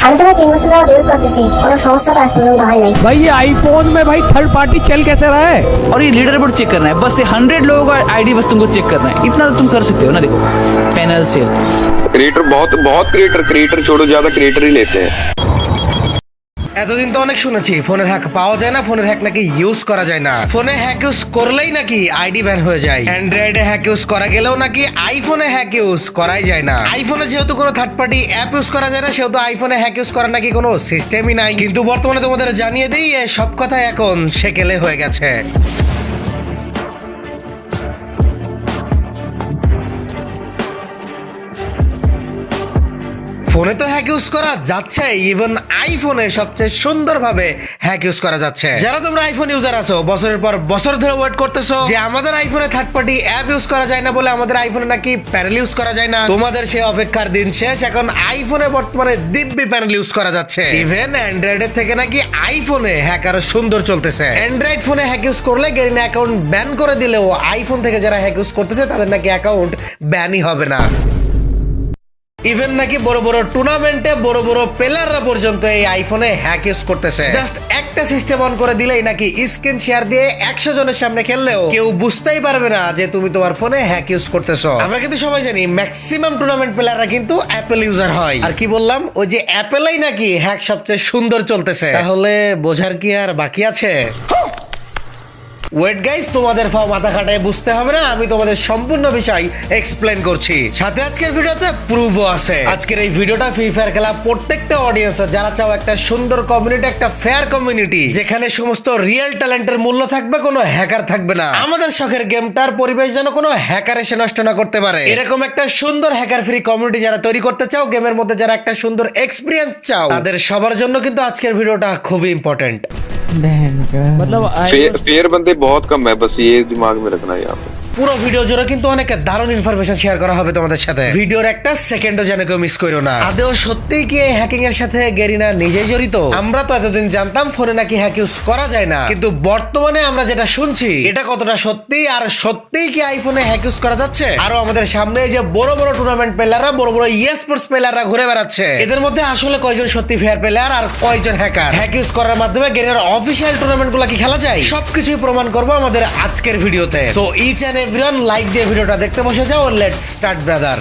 আমি তো ভাই তিন বছর যাবত ইউজ করতেছি কোনো সমস্যা তো আজ পর্যন্ত হয় নাই भाई ये आईफोन में भाई थर्ड पार्टी चल कैसे रहा है और ये लीडर बोर्ड चेक करना है बस ये हंड्रेड लोगों का आईडी बस तुमको चेक करना है इतना तो तुम कर सकते हो ना देखो पैनल से क्रिएटर बहुत बहुत क्रिएटर क्रिएटर छोड़ो ज्यादा क्रिएटर ही लेते हैं এতদিন তো অনেক শুনেছি, ফোনের হ্যাক পাওয়া যায় না, ফোনের হ্যাক নাকি ইউজ করা যায় না। ফোনে হ্যাক ইউজ করলেই নাকি আইডি ব্যান হয়ে যায়। অ্যান্ড্রয়েডে হ্যাক ইউজ করা গেলেও নাকি আইফোনে হ্যাক ইউজ করাই যায় না। আইফোনে যেহেতু কোনো থার্ড পার্টি অ্যাপ ইউজ করা যায় না, সেহেতু আইফোনে হ্যাক ইউজ করার নাকি কোনো সিস্টেমই নাই। কিন্তু বর্তমানে তোমাদের জানিয়ে দিই সব কথা এখন সেকেলে হয়ে গেছে। ফোনে তো হ্যাক ইউজ করা যাচ্ছে ইভেন আইফোনে সবচেয়ে সুন্দরভাবে হ্যাক ইউজ করা যাচ্ছে। যারা তোমরা আইফোন ইউজার আছো, বছরের পর বছর ধরে ওয়েট করতেছো যে আমাদের আইফোনে থার্ড পার্টি অ্যাপ ইউজ করা যায় না বলে আমাদের আইফোনে নাকি প্যানেল ইউজ করা যায় না, তোমাদের সেই অপেক্ষার দিন শেষ, এখন আইফোনে বর্তমানে দিব্যি প্যানেল ইউজ করা যাচ্ছে। ইভেন অ্যান্ড্রয়েডের থেকে নাকি আইফোনে হ্যাক আরও সুন্দর চলতেছে। অ্যান্ড্রয়েড ফোনে হ্যাক ইউজ করলে গেরিনা অ্যাকাউন্ট ব্যান করে দিলেও আইফোন থেকে যারা হ্যাক ইউজ করতেছে, তাদের নাকি অ্যাকাউন্ট ব্যানই হবে না। ইভেন নাকি বড় বড় টুর্নামেন্টে বড় বড় প্লেয়াররা পর্যন্ত এই আইফোনে হ্যাক ইউজ করতেছে। জাস্ট একটা সিস্টেম অন করে দিলেই নাকি স্ক্রিন শেয়ার দিয়ে একশো জনের সামনে খেললেও কেউ বুঝতেই পারবে না যে তুমি তোমার ফোনে হ্যাক ইউজ করতেছো। আমরা কিন্তু সবাই জানি ম্যাক্সিমাম টুর্নামেন্ট প্লেয়াররা কিন্তু অ্যাপেল ইউজার হয়। আর কি বললাম? ওই যে অ্যাপেলেই নাকি হ্যাক সবচেয়ে সুন্দর চলতেছে। তাহলে বোঝার কি আর বাকি আছে? ওয়েট গাইস তোমাদের ফাও মাথা খাটায় বুঝতে হবে না, আমি তোমাদের সম্পূর্ণ বিষয় এক্সপ্লেন করছি। সাথে আজকের ভিডিওতে প্রুভও আছে। আজকের এই ভিডিওটা ফ্রি ফায়ার খেলা প্রত্যেকটা অডিয়েন্স যারা চাও একটা সুন্দর কমিউনিটি একটা ফেয়ার কমিউনিটি যেখানে সমস্ত রিয়েল ট্যালেন্টের মূল্য থাকবে, কোনো হ্যাকার থাকবে না। আমাদের শখের গেমটার পরিবেশ যেন কোনো হ্যাকার এসে নষ্ট না করতে পারে। এরকম একটা সুন্দর হ্যাকার ফ্রি কমিউনিটি যারা তৈরি করতে চাও গেমের মধ্যে যারা একটা সুন্দর এক্সপিরিয়েন্স চাও, তাদের সবার জন্য কিন্তু আজকের ভিডিওটা খুবই ইম্পর্টেন্ট मतलब फेयर फेयर बंदे बहुत कम है बस ये दिमाग में रखना है यहाँ पे পুরো ভিডিও জুড়ে কিন্তু অনেক দারুণ ইনফরমেশন শেয়ার করা হবে তোমাদের সাথে। ভিডিওর একটা সেকেন্ডও যেন কেউ মিস করো না। আদেও সত্যিই কি এই হ্যাকিং এর সাথে গেরিনা নিজেই জড়িত? আমরা তো এতদিন জানতাম ফোনে নাকি হ্যাক ইউজ করা যায় না। কিন্তু বর্তমানে আমরা যেটা শুনছি এটা কতটা সত্যি আর সত্যিই কি আইফোনে হ্যাক ইউজ করা যাচ্ছে? আরও আমাদের সামনে যে বড় বড় টুর্নামেন্ট প্লেয়াররা বড় বড় ইয়ে স্পোর্টস প্লেয়াররা ঘুরে বেড়াচ্ছে। এদের মধ্যে আসলে কয়জন সত্যি ফেয়ার প্লেয়ার আর কয়জন হ্যাকার হ্যাক ইউজ করার মাধ্যমে গেরিনার অফিসিয়াল টুর্নামেন্টগুলা কি খেলা যায়? সবকিছুই প্রমাণ করব আমাদের আজকের ভিডিওতে so each and everyone like দিয়ে ভিডিওটা দেখতে বসে যাও লেট স্টার্ট ব্রাদার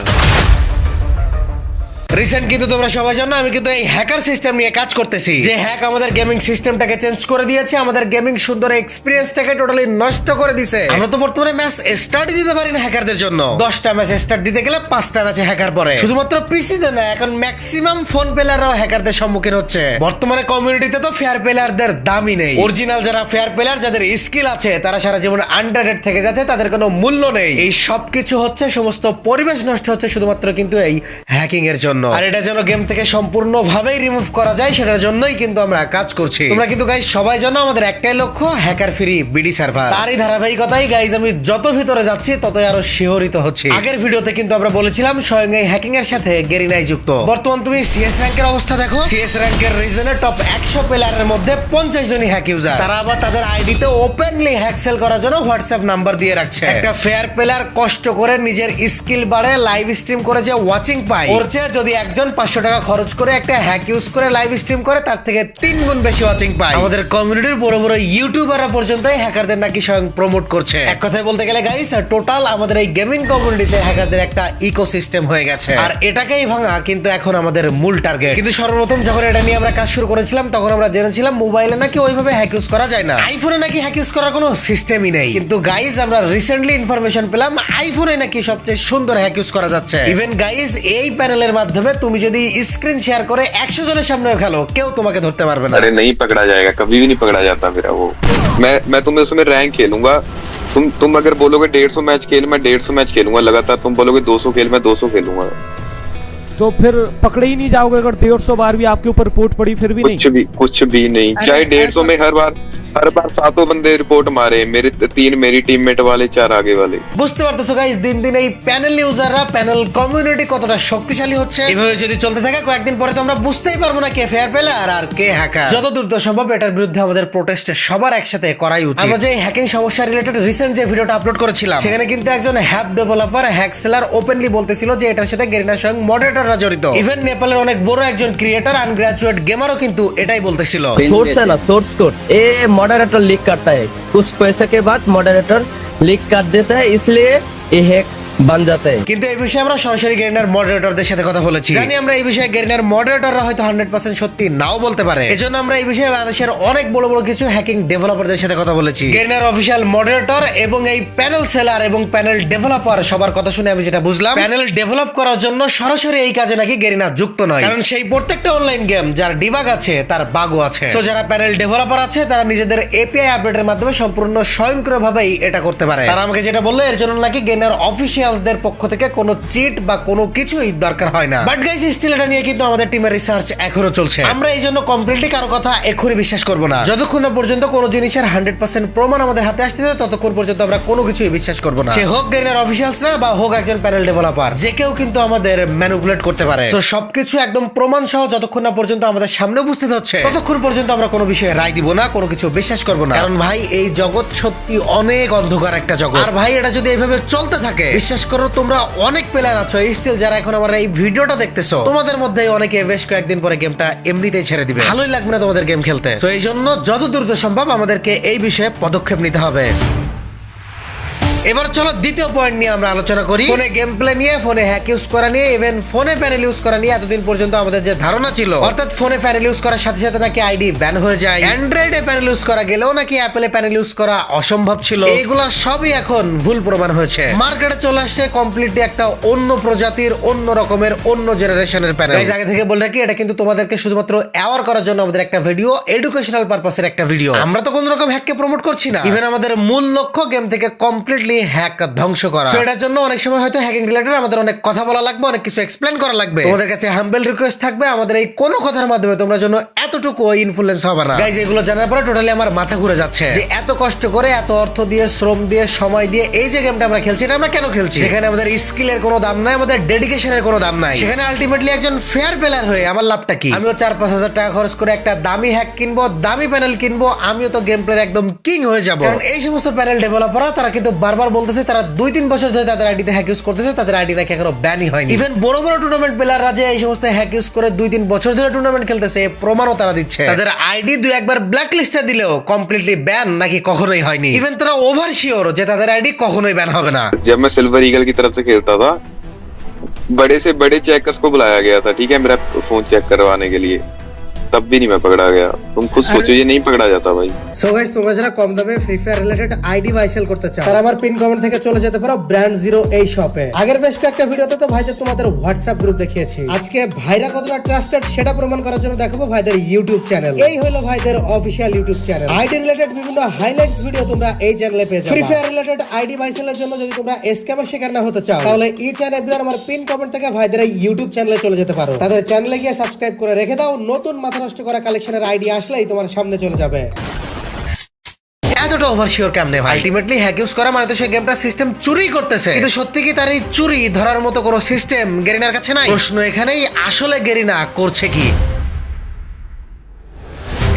রিসেন্ট কিন্তু তোমরা সবাই জানো আমি কিন্তু এই হ্যাকার সিস্টেম নিয়ে কাজ করতেছি। যে হ্যাক আমাদের গেমিং সিস্টেমটাকে চেঞ্জ করে দিয়েছে আমাদের গেমিং সুন্দর এক্সপিরিয়েন্সটাকে টোটালি নষ্ট করে দিছে। আমরা তো বর্তমানে ম্যাচ স্টার্ট দিতে পারি না হ্যাকারদের জন্য। দশটা ম্যাচ স্টার্ট দিতে গেলে পাঁচটা ম্যাচে হ্যাকার পরে শুধুমাত্র পিসিতে না এখন ম্যাক্সিমাম ফোন প্লেয়াররাও হ্যাকারদের সম্মুখীন হচ্ছে। বর্তমানে কমিউনিটিতে তো ফেয়ার প্লেয়ারদের দামই নেই। অরিজিনাল যারা ফেয়ার প্লেয়ার যাদের স্কিল আছে তারা সারা জীবন আন্ডারডেড থেকে যাচ্ছে তাদের কোনো মূল্য নেই। এই সব কিছু হচ্ছে সমস্ত পরিবেশ নষ্ট হচ্ছে শুধুমাত্র কিন্তু এই হ্যাকিং এর জন্য। আর এটা যেন গেম থেকে সম্পূর্ণভাবেই রিমুভ করা যায় সেটার জন্যই কিন্তু আমরা কাজ করছি। তোমরা কিন্তু গাইজ সবাই জানো আমাদের একটাই লক্ষ্য হ্যাকার ফ্রি বিডি সার্ভার তারই ধারাবাহিকতাই গাইজ আমি যত ভিতরে যাচ্ছি ততই আরও শিহরিত হচ্ছে। আগের ভিডিওতে কিন্তু আমরা বলেছিলাম স্বয়ং এই হ্যাকিং এর সাথে গেরিনাই যুক্ত। বর্তমান তুমি সিএস র্যাঙ্কের অবস্থা দেখো। সিএস র্যাঙ্কের রিজনের টপ একশো প্লেয়ারের মধ্যে পঞ্চাশ জনই হ্যাক ইউজার তারা আবার তাদের আইডিতে ওপেনলি হ্যাক সেল করার জন্য হোয়াটসঅ্যাপ নাম্বার দিয়ে রাখছে। একটা ফেয়ার প্লেয়ার কষ্ট করে নিজের স্কিল বাড়ে লাইভ স্ট্রিম করে যে ওয়াচিং পায়। ওর চেয়ে যদি একজন পাঁচশো টাকা খরচ করে একটা হ্যাক ইউজ করে লাইভ স্ট্রিম করে তার থেকে তিন গুণ বেশি ওয়াচিং পায়। আমাদের কমিউনিটির বড় বড় ইউটিউবাররা পর্যন্ত হ্যাকারদের নাকি স্বয়ং প্রমোট করছে। এক কথায় বলতে গেলে গাইস টোটাল আমাদের এই গেমিং কমিউনিটিতে হ্যাকারদের একটা ইকোসিস্টেম হয়ে গেছে। আর এটাকেই ভাঙা কিন্তু এখন আমাদের মূল টার্গেট কিন্তু সর্বপ্রথম যখন এটা নিয়ে আমরা কাজ শুরু করেছিলাম তখন আমরা জেনেছিলাম মোবাইলে নাকি ওইভাবে হ্যাক ইউজ করা যায় না। আইফোনে নাকি হ্যাক ইউজ করার কোনো সিস্টেমই নেই। কিন্তু গাইস আমরা রিসেন্টলি ইনফরমেশন পেলাম আইফোনে নাকি সবচেয়ে সুন্দর হ্যাক ইউজ করা যাচ্ছে। ইভেন গাইস এই প্যানেলের মাধ্যমে তুমি যদি স্ক্রিন শেয়ার করে একশো জনের সামনেও খেলো কেউ তোমাকে ধরতে পারবে না अरे नहीं पकड़ा जाएगा कभी भी नहीं पकड़ा जाता मेरा वो मैं मैं तुम्हें उसमें रैंक खेलूंगा तुम तुम अगर बोलोगे डेढ़ सौ मैच खेल मैं डेढ़ सौ मैच खेलूंगा लगातार तुम बोलोगे दो सौ खेल मैं दो सौ खेलूंगा तो फिर पकड़े ही नहीं जाओगे अगर डेढ़ सौ बार भी आपके ऊपर रिपोर्ट पड़ी फिर भी नहीं कुछ भी कुछ भी नहीं चाहे डेढ़ सौ में हर बार हर बार सातों बंदे रिपोर्ट मारे मेरे तीन मेरी टीममेट वाले चार आगे वाले বুঝতে পারতেছো গাইস দিন দিন এই প্যানেল ইউজাররা প্যানেল কমিউনিটি কতটা শক্তিশালী হচ্ছে এভাবে যদি চলতে থাকে কয়েকদিন পরে তো আমরা বুঝতেই পারবো না কে ফেয়ার প্লেয়ার আর কে হ্যাকার যত দ্রুত সম্ভব এটার বিরুদ্ধে আমাদের প্রোটেস্টে সবার একসাথে করাই উচিত আমরা যে হ্যাকিং সমস্যা রিলেটেড রিসেন্ট যে ভিডিওটা আপলোড করেছিলাম সেখানে কিন্তু একজন হ্যাপ ডেভেলপার হ্যাক সেলার ওপেনলি বলতেছিল যে এটার সাথে গেরিনা স্বয়ং মডারেটররা জড়িত ইভেন নেপালের অনেক বড় একজন ক্রিয়েটার আনগ্রাজুয়েট গেমারও কিন্তু এটাই বলতেছিল सोर्स है ना सोर्स कोड ये मॉडरेटर लीक करता है। कुछ पैसे के बाद मॉडरेटर लीक कर देता है, इसलिए ये हैक বানজাতে। কিন্তু এই বিষয়ে আমরা সরাসরি গেরিনার মডারেটরদের সাথে কথা বলেছি। জানি আমরা এই বিষয়ে গেরিনার মডারেটররা হয়তো হান্ড্রেড পার্সেন্ট সত্যি নাও বলতে পারে। এজন্য আমরা এই বিষয়ে বাংলাদেশের অনেক বড় বড় কিছু হ্যাকিং ডেভেলপারদের সাথে কথা বলেছি। গেরিনার অফিসিয়াল মডারেটর এবং এই প্যানেল সেলার এবং প্যানেল ডেভেলপার সবার কথা শুনে আমি যেটা বুঝলাম প্যানেল ডেভেলপ করার জন্য সরাসরি এই কাজে নাকি গেরিনা যুক্ত নয়। কারণ সেই প্রত্যেকটা অনলাইন গেম যার ডিবাগ আছে তার বাগও আছে। তো যারা প্যানেল ডেভেলপার আছে তারা নিজেদের এপিআই আপডেটের মাধ্যমে সম্পূর্ণ স্বয়ংক্রিয়ভাবেই এটা করতে পারে। তারা আমাকে যেটা বলল এর জন্য নাকি গেরিনার অফিসিয়াল অফিসিয়ালসদের পক্ষ থেকে কোনো চিট বা কোনো কিছুই দরকার হয় না। বাট গাইস স্টিল এটা নিয়ে কিন্তু আমাদের টিমের রিসার্চ এখনও চলছে। আমরা এই জন্য কমপ্লিটলি কারও কথা এখনই বিশ্বাস করব না। যতক্ষণ না পর্যন্ত কোনো জিনিসের হান্ড্রেড পার্সেন্ট প্রমাণ আমাদের হাতে আসতেছে ততক্ষণ পর্যন্ত আমরা কোনো কিছুই বিশ্বাস করব না। সে হোক গেনার অফিসিয়ালসরা বা হোক একজন প্যানেল ডেভেলপার যে কেউ কিন্তু আমাদের ম্যানুপুলেট করতে পারে। তো সবকিছু একদম প্রমাণ সহ যতক্ষণ না পর্যন্ত আমাদের সামনে উপস্থিত হচ্ছে, ততক্ষণ পর্যন্ত আমরা কোনো বিষয়ে রায় দিব না, কোনো কিছু বিশ্বাস করব না। কারণ ভাই, এই জগৎ সত্যি অনেক অন্ধকার একটা জগৎ। আর ভাই, এটা যদি এইভাবে চলতে থাকে বিশ্বাস করো তোমরা অনেক প্লেয়ার আছো স্টিল যারা এখন আমার এই ভিডিওটা দেখতেছো, তোমাদের মধ্যে অনেকে বেশ কয়েকদিন পরে গেমটা এমনিতেই ছেড়ে দিবে। ভালোই লাগবে না তোমাদের গেম খেলতে। তো এই জন্য যত দ্রুত সম্ভব আমাদেরকে এই বিষয়ে পদক্ষেপ নিতে হবে। এবার চলো দ্বিতীয় পয়েন্ট নিয়ে আমরা আলোচনা করি। ফোনে গেম প্লে নিয়ে ফোনে হ্যাক ইউজ করা নিয়ে ইভেন ফোনে প্যানেল ইউজ করা নিয়ে এতদিন পর্যন্ত আমাদের যে ধারণা ছিল। অর্থাৎ ফোনে প্যানেল ইউজ করার সাথে সাথে নাকি আইডি ব্যান হয়ে যায়। অ্যান্ড্রয়েডে প্যানেল ইউজ করা গেলেও নাকি অ্যাপেলে প্যানেল ইউজ করা অসম্ভব ছিল। এগুলা সবই এখন ভুল প্রমাণ হয়েছে। মার্কেটে চলে আসছে কমপ্লিটলি একটা অন্য প্রজাতির অন্য রকমের অন্য জেনারেশনের প্যানেল আগে থেকে বলে রাখি এটা কিন্তু তোমাদেরকে শুধুমাত্র অ্যাওয়ার করার জন্য আমাদের একটা ভিডিও এডুকেশনাল পারপাসের একটা ভিডিও আমরা তো কোনো রকম হ্যাককে প্রমোট করছি না। ইভেন আমাদের মূল লক্ষ্য গেম থেকে কমপ্লিটলি হ্যাক ধ্বংস করা। এটার জন্য অনেক সময় হয়তো হ্যাকিং রিলেটেড আমাদের অনেক কথা বলা লাগবে অনেক কিছু এক্সপ্লেন করা লাগবে। তোমাদের কাছে হাম্বেল রিকোয়েস্ট থাকবে আমাদের এই কোনো কথার মাধ্যমে তোমরা জন্য এতটুকু ইনফ্লুয়েন্স হবে না। গাইজ এগুলো জানার পরে টোটালি আমার মাথা ঘুরে যাচ্ছে। যে এত কষ্ট করে এত অর্থ দিয়ে শ্রম দিয়ে সময় দিয়ে এই যে গেমটা আমরা খেলছি এটা আমরা কেন খেলছি? যেখানে আমাদের স্কিলের কোনো দাম নাই আমাদের ডেডিকেশনের কোনো দাম নাই। সেখানে আলটিমেটলি একজন ফেয়ার প্লেয়ার হয়ে আমার লাভটা কি? আমিও চার পাঁচ হাজার টাকা খরচ করে একটা দামি হ্যাক কিনবো দামি প্যানেল কিনবো আমিও তো গেম প্লেয়ার একদম কিং হয়ে যাব। কারণ এই সমস্ত প্যানেল ডেভেলপাররা তারা কিন্তু বারবার বলতেছে তারা দুই তিন বছর ধরে তাদের আইডিতে হ্যাক ইউজ করতেছে তাদের আইডি নাকি এখনো ব্যানই হয়নি ইভেন বড় বড় টুর্নামেন্ট প্লেয়াররা যে এই সমস্ত হ্যাক ইউজ করে দুই তিন বছর ধরে টুর্নামেন্ট খেলতেছে এর প্রমাণও তারা দিচ্ছে তাদের আইডি দুই একবার ব্ল্যাক লিস্টে দিলেও কমপ্লিটলি ব্যান নাকি কখনোই হয়নি ইভেন তারা ওভার শিওর যে তাদের আইডি কখনোই ব্যান হবে না जब मैं सिल्वर ईगल की तरफ से खेलता था बड़े से बड़े चेकर्स को बुलाया गया था ठीक है मेरा फोन चेक करवाने के लिए तब भी नहीं मैं पकड़ा गया तुम खुद सोचो ये नहीं पकड़ा जाता भाई সো গাইস তোমরা যারা কম দামে Free Fire related ID buy sell করতে চাও তারা আমার পিন কমেন্ট থেকে চলে যেতে পারো ব্র্যান্ড জিরো এই শপে আগের বেশ কয়েকটা ভিডিওতে তো ভাইদের তোমাদের হোয়াটসঅ্যাপ গ্রুপ দেখিয়েছি আজকে ভাইরা কতটা ট্রাস্টেড সেটা প্রমাণ করার জন্য দেখাবো ভাইদের ইউটিউব চ্যানেল এই হলো ভাইদের official YouTube channel ID related বিভিন্ন হাইলাইটস ভিডিও তোমরা এই চ্যানেলে পেয়ে যাবে ফ্রি ফায়ার রিলেটেড আইডি বাইসেলের জন্য যদি তোমরা স্ক্যামার শিকার না হতে চাও তাহলে ইচ এন্ড এভরিওয়ান আমার পিন কমেন্ট থেকে ভাইদের এই ইউটিউব চ্যানেলে চলে যেতে পারো তাদের চ্যানেলে গিয়ে সাবস্ক্রাইব করে রেখে দাও নতুন মাথা নষ্ট করা কালেকশনের আইডিয়া আসলেই তোমার সামনে চলে যাবে। এতটা ওভার শিওর কেমনে ভাই? আলটিমেটলি হ্যাক ইউজ করা মানে তো সে গেমটা সিস্টেম চুরি করতেছে। কিন্তু সত্যি কি তার এই চুরি ধরার মতো কোনো সিস্টেম গেরিনার কাছে নাই? প্রশ্ন এখানেই আসলে গেরিনা করছে কি?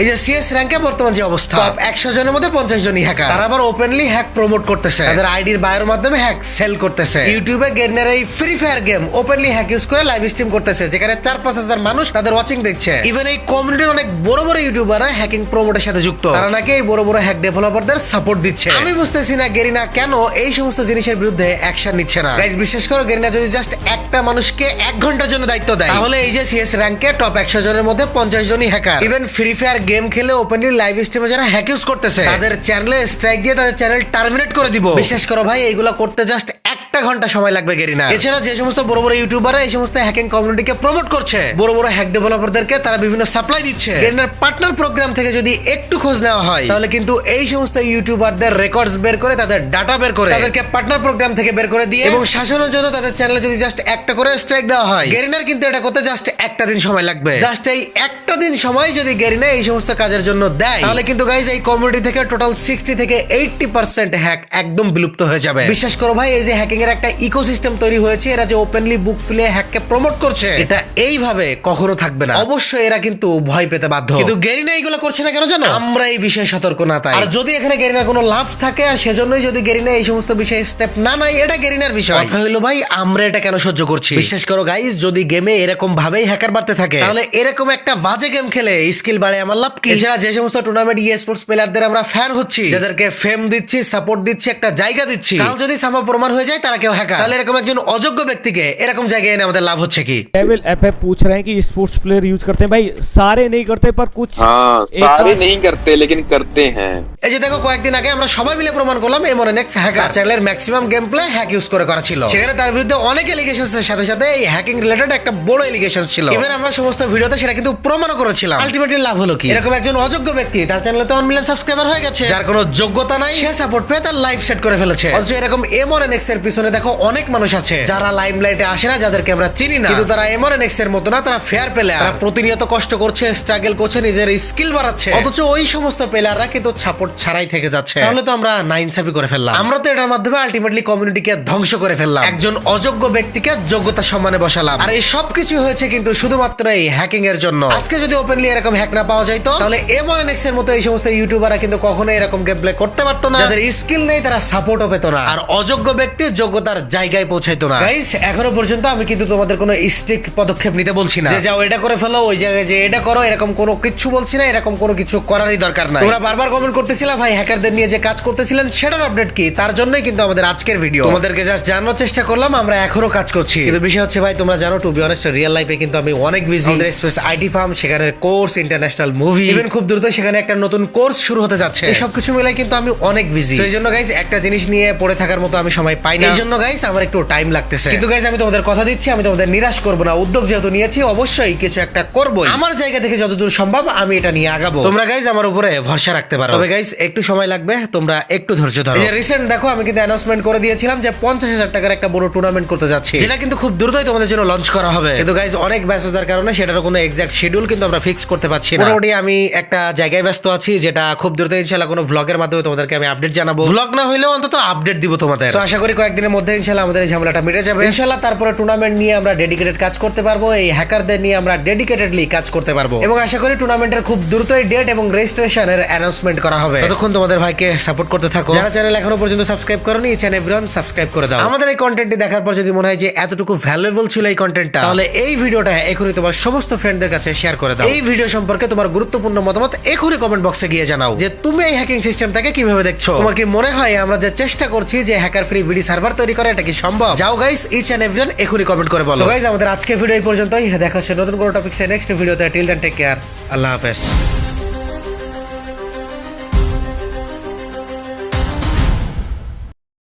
এই যে সিএস র্যাঙ্কে বর্তমান যে অবস্থা একশো জনের মধ্যে পঞ্চাশ জনই হ্যাকার তারা আবার ওপেনলি হ্যাক প্রমোট করতেছে। তাদের আইডির বায়ের মাধ্যমে হ্যাক সেল করতেছে। ইউটিউবে গেরিনার এই Free Fire game openly hack use করে লাইভ স্ট্রিম করতেছে যেখানে চার পাঁচ হাজার মানুষ তাদের ওয়াচিং দেখছে। ইভেন এই কমিউনিটির অনেক বড় বড় ইউটিউবাররা হ্যাকিং প্রমোটের সাথে যুক্ত। তারা নাকি এই বড় বড় হ্যাক ডেভেলপারদের সাপোর্ট দিচ্ছে। আমি বুঝতেছি না গেরিনা কেন এই সমস্ত জিনিসের বিরুদ্ধে অ্যাকশন নিচ্ছে না? গাইজ বিশেষ করে গেরিনা যদি জাস্ট একটা মানুষকে এক ঘণ্টার জন্য দায়িত্ব দেয়। তাহলে এই যে সিএস র্যাঙ্কে টপ একশো জনের মধ্যে পঞ্চাশ জনই hacker even Free Fire game খেলে ওপেনলি লাইভ স্ট্রিমে যারা হ্যাক ইউজ করতেছে তাদের চ্যানেলে স্ট্রাইক দিয়ে তাদের চ্যানেল টার্মিনেট করে দিব। বিশেষ করো ভাই এইগুলো করতে জাস্ট একটা ঘণ্টা সময় লাগবে গেরিনা এছাড়া যে সমস্ত বড় বড় ইউটিউবাররা এই সমস্ত হ্যাকিং কমিউনিটিকে প্রমোট করছে, বড় বড় হ্যাক ডেভেলপারদেরকে তারা বিভিন্ন সাপ্লাই দিচ্ছে। গেরিনার পার্টনার প্রোগ্রাম থেকে যদি একটু খোঁজ নেওয়া হয়, তাহলে কিন্তু এই সমস্ত ইউটিউবারদের রেকর্ডস বের করে, তাদের ডাটা বের করে, তাদেরকে পার্টনার প্রোগ্রাম থেকে বের করে দিয়ে এবং শাসনের জন্য তাদের চ্যানেলে যদি জাস্ট একটা করে স্ট্রাইক দেওয়া হয়, গেরিনার কিন্তু এটা করতে জাস্ট একটা দিন সময় লাগবে। জাস্ট এই একটা একটা দিন সময় যদি গেরিনা এই সমস্ত কাজের জন্য দেয়, তাহলে কিন্তু গাইজ এই কমিউনিটি থেকে টোটাল সিক্সটি থেকে এইটটি পার্সেন্ট হ্যাক একদম বিলুপ্ত হয়ে যাবে। বিশ্বাস করো ভাই, এই যে হ্যাকিং এর একটা ইকোসিস্টেম তৈরি হয়েছে। এরা যে ওপেনলি বুক ফুলে হ্যাককে প্রমোট করছে এটা এইভাবে কখনো থাকবে না। অবশ্যই এরা কিন্তু ভয় পেতে বাধ্য। কিন্তু গেরিনা এইগুলো করছে না কেন জানো? আমরা এই বিষয়ে সতর্ক না তাই। আর যদি এখানে গেরিনার কোনো লাভ থাকে আর সেজন্যই যদি গেরিনা এই সমস্ত বিষয়ে স্টেপ না নাই এটা গেরিনার বিষয়। কথা হলো ভাই আমরা এটা কেন সহ্য করছি? বিশ্বাস করো গাইজ যদি গেমে এরকম ভাবেই হ্যাকার বাড়তে থাকে তাহলে এরকম একটা বাজে গেম খেলে স্কিল বাড়ে আমার লাভ কি? এছাড়া যে সমস্ত টুর্নামেন্ট ই স্পোর্টস প্লেয়ারদের আমরা ফ্যান হচ্ছি যাদেরকে ফেম দিচ্ছি সাপোর্ট দিচ্ছি একটা জায়গা দিচ্ছি। কাল যদি সম্ভব প্রমাণ হয়ে যায় তারা কেউ হ্যাকার তাহলে এরকম একজন অযোগ্য ব্যক্তিকে এরকম জায়গায় এনে আমাদের লাভ হচ্ছে কি डेविल एफ पूछ रहे हैं कि स्पोर्ट्स प्लेयर यूज करते हैं भाई सारे नहीं करते पर कुछ हाँ एक सारे आध- नहीं करते लेकिन करते हैं এই যে দেখো কয়েকদিন আগে আমরা সবাই মিলে প্রমাণ করলাম এমন নেক্সট হ্যাকার চ্যানেলের maximum game play hack use করে করা ছিল সেখানে তার বিরুদ্ধে অনেক এলিগেশনস এর সাথে সাথে এই হ্যাকিং রিলেটেড একটা বড় এলিগেশন ছিল ইভেন আমরা সমস্ত ভিডিওতে সেটা কিন্তু প্রমাণও করেছিলাম আলটিমেটলি লাভ হলো কি এরকম একজন অযোগ্য ব্যক্তি তার চ্যানেলে তো 1 মিলিয়ন সাবস্ক্রাইবার হয়ে গেছে যার কোনো যোগ্যতা নাই সে সাপোর্ট পেয়ে তার লাইফ সেট করে ফেলেছে অথচ এরকম এমন এক্স এর পিছনে দেখো অনেক মানুষ আছে। যারা লাইমলাইটে আসে না, যাদেরকে আমরা চিনি না। কিন্তু তারা এমন এক্সের মতো না, তারা ফেয়ার প্লেয়ার তারা প্রতিনিয়ত কষ্ট করছে স্ট্রাগল করছে, নিজের স্কিল বাড়াচ্ছে। অথচ ওই সমস্ত প্লেয়াররা কিন্তু সাপোর্ট ছাড়াই থেকে যাচ্ছে। তাহলে তো আমরা নাইনসাফি করে ফেললাম। আমরা তো এটার মাধ্যমে আলটিমেটলি কমিউনিটিকে ধ্বংস করে ফেললাম। একজন অযোগ্য ব্যক্তিকে যোগ্যতা সম্মানে বসালাম। আর এই সব কিছু হয়েছে কিন্তু শুধুমাত্র এই হ্যাকিং এর জন্য। আজকে যদি ওপেনলি এরকম হ্যাক না পাওয়া যাইতো, তাহলে এমন এক্সের মতো এই সমস্ত ইউটিউবাররা কিন্তু কখনো এরকম গেম প্লে করতে পারতো না। যাদের স্কিল নেই, তারা সাপোর্টও পেতো না। আর অযোগ্য ব্যক্তি যোগ্যতার জায়গায় পৌঁছাইতো না। গাইস এখনও পর্যন্ত আমি কিন্তু তোমাদের কোনো স্ট্রিক্ট পদক্ষেপ নিতে বলছি না। যে যাও এটা করে ফেলো ওই জায়গায় যে এটা করো এরকম কোনো কিছু বলছি না এরকম কোনো কিছু করারই দরকার নাই। তোমরা বারবার কমেন্ট করতেছিলা ভাই হ্যাকারদের নিয়ে যে কাজ করতেছিলেন সেটার আপডেট কি? তার জন্যই কিন্তু আমাদের আজকের ভিডিও তোমাদেরকে জাস্ট জানানোর চেষ্টা করলাম আমরা এখনও কাজ করছি। কিন্তু বিষয় হচ্ছে ভাই তোমরা জানো টু বি অনেস্ট রিয়েল লাইফে কিন্তু আমি অনেক বিজি স্পেস আইটি ফার্ম সেখানে কোর্স ইন্টারন্যাশনাল মুভি ইভেন খুব দ্রুত সেখানে একটা নতুন কোর্স শুরু হতে যাচ্ছে। এই সব কিছু মিলাই কিন্তু আমি অনেক বিজি এই জন্য গাইস একটা জিনিস নিয়ে পড়ে থাকার মতো আমি সময় পাই না। জন্য গাইস আমার একটু টাইম লাগতেছে। কিন্তু গাইস আমি তোমাদের কথা দিচ্ছি আমি তোমাদের নিরাশ করব না। উদ্যোগ যেহেতু নিয়েছি অবশ্যই কিছু একটা করব আমার জায়গা থেকে যতদূর সম্ভব আমি এটা নিয়ে আগাবো। তোমরা গাইস আমার উপরে ভরসা রাখতে পারো। তবে গাইস একটু সময় লাগবে তোমরা একটু ধৈর্য ধরো। রিসেন্ট দেখো আমি কিন্তু অ্যানাউন্সমেন্ট করে দিয়েছিলাম যে পঞ্চাশ হাজার টাকার একটা বড় টুর্নামেন্ট করতে যাচ্ছি। যেটা কিন্তু খুব দ্রুতই তোমাদের জন্য লঞ্চ করা হবে। কিন্তু গাইস অনেক ব্যস্ততার কারণে সেটার কোনো এক্সাক্ট শিডিউল কিন্তু আমরা ফিক্স করতে পারছি না। মোটামুটি আমি একটা জায়গায় ব্যস্ত আছি যেটা খুব দ্রুত ইনশাল্লাহ কোনো ভ্লগের মাধ্যমে তোমাদেরকে আমি আপডেট জানাব। ভ্লগ না হইলেও অন্তত আপডেট দিব তোমাদের। তো আশা করি কয়েকদিনের মধ্যে ইনশাল্লাহ আমাদের এই ঝামেলাটা মিটে যাবে। ইনশাল্লাহ তারপরে টুর্নামেন্ট নিয়ে আমরা ডেডিকেটেড কাজ করতে পারব এই হ্যাকারদের নিয়ে আমরা ডেডিকেটেডলি কাজ করতে পারব। এবং আশা করি টুর্নামেন্টের খুব দ্রুতই ডেট এবং রেজিস্ট্রেশনের অ্যানাউন্সমেন্ট করা হবে। ততক্ষণ তোমাদের ভাইকে সাপোর্ট করতে থাকো। যারা চ্যানেল এখনও পর্যন্ত সাবস্ক্রাইব করনি চ্যানেল এভরিওয়ান সাবস্ক্রাইব করে দাও। আমাদের এই কন্টেন্টটি দেখার পর যদি মনে হয় যে এতটুকু ভ্যালুয়েবল ছিল এই কন্টেন্টটা তাহলে এই ভিডিওটা এখনই তোমার সমস্ত ফ্রেন্ডদের কাছে শেয়ার করে দাও। এই ভিডিও সম্পর্কে তোমার গুরুত্বপূর্ণ মতামত এখনই কমেন্ট বক্সে গিয়ে জানাও। যে তুমি এই হ্যাকিং সিস্টেমটাকে কীভাবে দেখছ? তোমার কি মনে হয় আমরা যে চেষ্টা করছি যে হ্যাকার ফ্রি ভিডিও সার্ভার তৈরি করা এটা কি সম্ভব? যাও গাইস ইচ এন্ড এভরিওয়ান এখনই কমেন্ট করে বলো। গাইস আমাদের আজকে ভিডিও এই পর্যন্তই। দেখা হচ্ছে নতুন কোনো টপিক্সে নেক্সট ভিডিওতে টিল দেন টেক কেয়ার আল্লাহ হাফেজ।